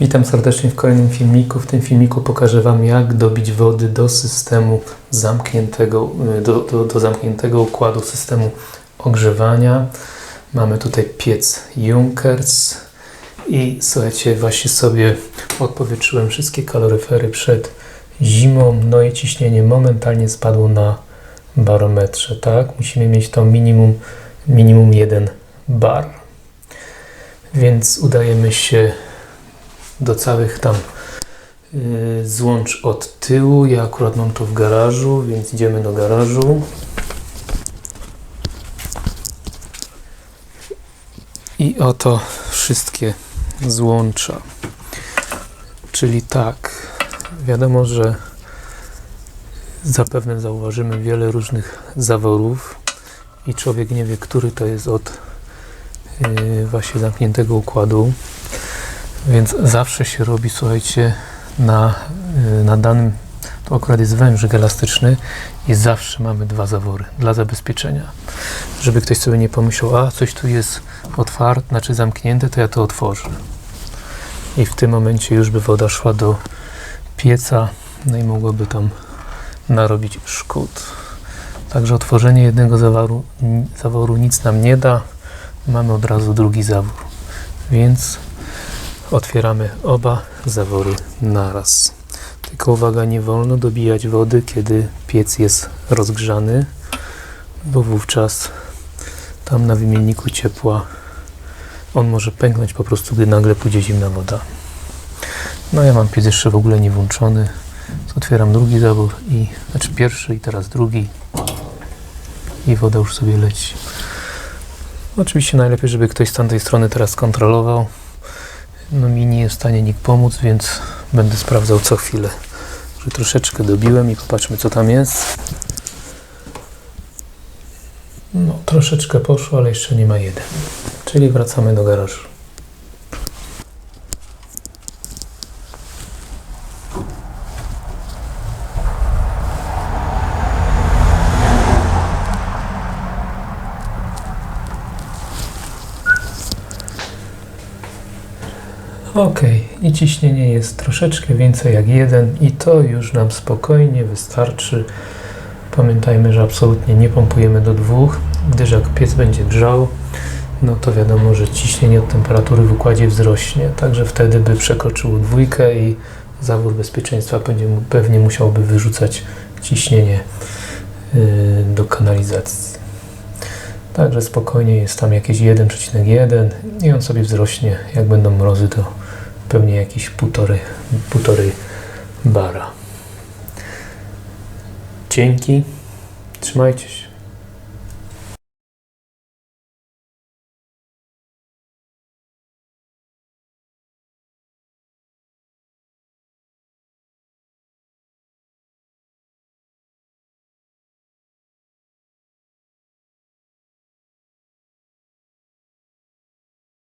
Witam serdecznie w kolejnym filmiku. W tym filmiku pokażę Wam, jak dobić wody do systemu zamkniętego, y, do, do, do zamkniętego układu systemu ogrzewania. Mamy tutaj piec Junkers i słuchajcie, właśnie sobie odpowietrzyłem wszystkie kaloryfery przed zimą, no i ciśnienie momentalnie spadło na barometrze, tak? Musimy mieć to minimum, minimum 1 bar. Więc udajemy się do całych tam yy, złącz od tyłu. Ja akurat mam to w garażu, więc idziemy do garażu. I oto wszystkie złącza. Czyli tak, wiadomo, że zapewne zauważymy wiele różnych zaworów i człowiek nie wie, który to jest od yy, właśnie zamkniętego układu. Więc zawsze się robi, słuchajcie, na, y, na danym, to akurat jest wężyk elastyczny i zawsze mamy dwa zawory dla zabezpieczenia. Żeby ktoś sobie nie pomyślał, a coś tu jest otwarte, znaczy zamknięte, to ja to otworzę. I w tym momencie już by woda szła do pieca, no i mogłoby tam narobić szkód. Także otworzenie jednego zaworu, zaworu nic nam nie da. Mamy od razu drugi zawór. Więc Otwieramy oba zawory naraz. Tylko uwaga, nie wolno dobijać wody, kiedy piec jest rozgrzany, bo wówczas tam na wymienniku ciepła on może pęknąć po prostu, gdy nagle pójdzie zimna woda. No ja mam piec jeszcze w ogóle nie włączony. Otwieram drugi zawór i znaczy pierwszy i teraz drugi i woda już sobie leci. Oczywiście najlepiej, żeby ktoś z tamtej strony teraz kontrolował. No mi nie jest w stanie nikt pomóc, więc będę sprawdzał co chwilę. Że troszeczkę dobiłem i popatrzmy co tam jest. No troszeczkę poszło, ale jeszcze nie ma jeden. Czyli wracamy do garażu. Ok, i ciśnienie jest troszeczkę więcej jak jeden i to już nam spokojnie wystarczy. Pamiętajmy, że absolutnie nie pompujemy do dwóch, gdyż jak piec będzie grzał, no to wiadomo, że ciśnienie od temperatury w układzie wzrośnie, także wtedy by przekroczyło dwójkę i zawór bezpieczeństwa będzie, pewnie musiałby wyrzucać ciśnienie yy, do kanalizacji. Także spokojnie jest tam jakieś 1,1 i on sobie wzrośnie, jak będą mrozy, to pewnie jakieś półtorej, półtorej bara. Dzięki, trzymajcie się.